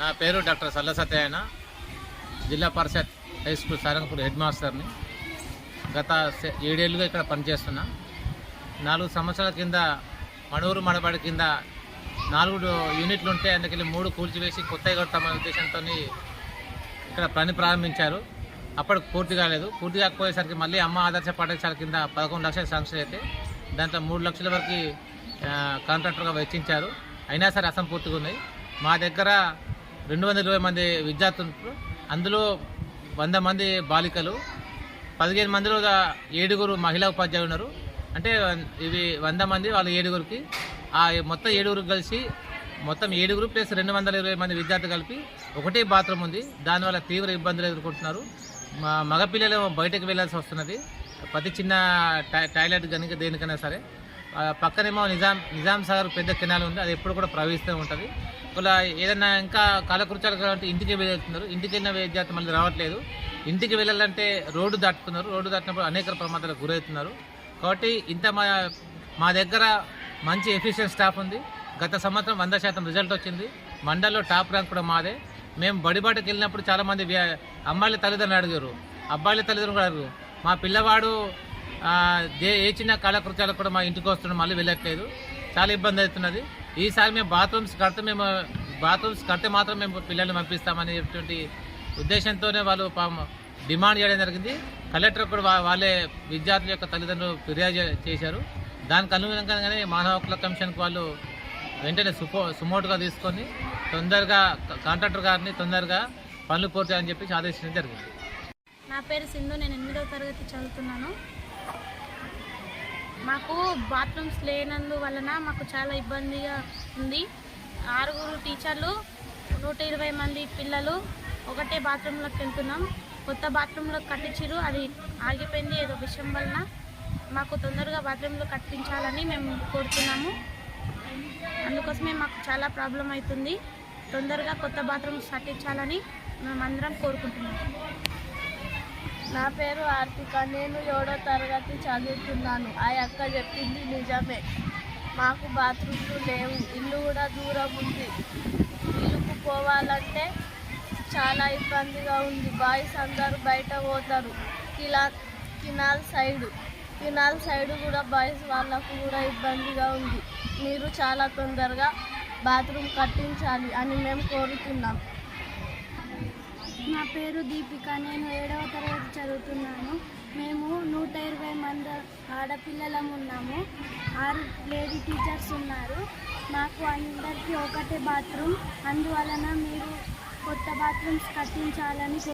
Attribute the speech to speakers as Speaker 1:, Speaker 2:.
Speaker 1: నా పేరు doctor Salla Satyayana Zilla Parishad high school Sarangapur head మాస్టర్ని. గత సె- ఏడేళ్ళుగా ఇక్కడ పనిచేస్తున్నా. నాలుగు సంవత్సరాల కింద మణూరు మడబడి కింద నాలుగు యూనిట్లు ఉంటే అందుకెళ్ళి మూడు కూల్చివేసి కొత్తగా కడతామనే ఉద్దేశంతో ఇక్కడ పని ప్రారంభించారు. అప్పటికి పూర్తి కాలేదు. పూర్తి కాకపోయేసరికి మళ్ళీ అమ్మ ఆదర్శ పాఠశాల కింద పదకొండు లక్షల శాంక్షన్ అయితే దాంట్లో మూడు లక్షల వరకు కాంట్రాక్టర్గా వెచ్చించారు. అయినా సరే అసంపూర్తిగా ఉన్నాయి. మా దగ్గర రెండు వందల ఇరవై మంది విద్యార్థులు అందులో వంద మంది బాలికలు పదిహేను మందిలో ఏడుగురు మహిళా ఉపాధ్యాయులు ఉన్నారు. అంటే ఇవి వంద మంది వాళ్ళ ఏడుగురికి ఆ మొత్తం ఏడుగురు కలిసి మొత్తం ఏడుగురు ప్లస్ రెండు వందల ఇరవై మంది విద్యార్థులు కలిపి ఒకటే బాత్రూమ్ ఉంది. దానివల్ల తీవ్ర ఇబ్బందులు ఎదుర్కొంటున్నారు. మా మగపిల్లలు బయటకు వెళ్ళాల్సి వస్తున్నది. ప్రతి చిన్న టాయిలెట్ కనుక దేనికైనా సరే పక్కనేమో నిజాం నిజాం సాగర్ పెద్ద కెనాల్ ఉంది అది ఎప్పుడు కూడా ప్రవహిస్తూ ఉంటుంది. ఇలా ఏదైనా ఇంకా కాలకృత్యాలు కావాలంటే ఇంటికి వెళ్తున్నారు ఇంటికి వెళ్ళిన విద్యార్థి మళ్ళీ రావట్లేదు. ఇంటికి వెళ్ళాలంటే రోడ్డు దాటుతున్నారు. రోడ్డు దాటినప్పుడు అనేక ప్రమాదాలకు గురవుతున్నారు. కాబట్టి ఇంత మా మా దగ్గర మంచి ఎఫిషియెంట్ స్టాఫ్ ఉంది. గత సంవత్సరం వంద శాతం రిజల్ట్ వచ్చింది. మండల్లో టాప్ ర్యాంక్ కూడా మాదే. మేము బడిబాటకి వెళ్ళినప్పుడు చాలామంది అమ్మాయిల తల్లిదండ్రులు అడిగారు. అబ్బాయిల తల్లిదండ్రులు కూడా అడిగారు. మా పిల్లవాడు ఏ చిన్న కాలకృత్యాలకు కూడా మా ఇంటికి వస్తున్నాడు మళ్ళీ వెళ్ళట్లేదు. చాలా ఇబ్బంది అవుతున్నది. ఈసారి మేము బాత్రూమ్స్ కడితే మేము బాత్రూమ్స్ కడితే మాత్రం మేము పిల్లల్ని పంపిస్తామనేటువంటి ఉద్దేశంతోనే వాళ్ళు పాపం డిమాండ్ చేయడం జరిగింది. కలెక్టర్ కూడా వాళ్ళే విద్యార్థుల యొక్క తల్లిదండ్రులు ఫిర్యాదు చేశారు. దానికి అనుగుణంగానే మానవ హక్కుల కమిషన్కి వాళ్ళు వెంటనే సుపో సుమోటుగా తీసుకొని తొందరగా కాంట్రాక్టర్ గారిని తొందరగా పనులు పూర్తి అని చెప్పి ఆదేశించడం జరిగింది.
Speaker 2: నా పేరు సింధు నేను ఎనిమిదవ తరగతి చదువుతున్నాను. మాకు బాత్రూమ్స్ లేనందు వలన మాకు చాలా ఇబ్బందిగా ఉంది. ఆరుగురు టీచర్లు నూట ఇరవై మంది పిల్లలు ఒకటే బాత్రూంలోకి వెళ్తున్నాం. కొత్త బాత్రూంలో కట్టించారు అది ఆగిపోయింది ఏదో విషయం వలన. మాకు తొందరగా బాత్రూంలో కట్టించాలని మేము కోరుతున్నాము. అందుకోసమే మాకు చాలా ప్రాబ్లం అవుతుంది. తొందరగా కొత్త బాత్రూమ్స్ కట్టించాలని మేమందరం కోరుకుంటున్నాము
Speaker 3: నా పేరు ఆర్తిక. నేను ఏడో తరగతి చదువుతున్నాను. ఆ అక్క చెప్పింది నిజమే. మాకు బాత్రూమ్లు లేవు. ఇల్లు కూడా దూరం ఉంది. ఇల్లుకు పోవాలంటే చాలా ఇబ్బందిగా ఉంది. బాయ్స్ అందరూ బయట పోతారు. కిలా కినాల్ సైడు. కినాల్ సైడు కూడా బాయ్స్ వాళ్ళకు కూడా ఇబ్బందిగా ఉంది. మీరు చాలా తొందరగా బాత్రూమ్ కట్టించాలి అని మేము కోరుతున్నాం.
Speaker 2: నా పేరు దీపిక. నేను ఏడవ తరగతి చదువుతున్నాను. మేము నూట ఇరవై మంది ఆడపిల్లలం ఉన్నాము. ఆరు లేడీ టీచర్స్ ఉన్నారు. మాకు అందరికీ ఒకటే బాత్రూమ్. అందువలన మీరు కొత్త బాత్రూమ్స్ కట్టించాలని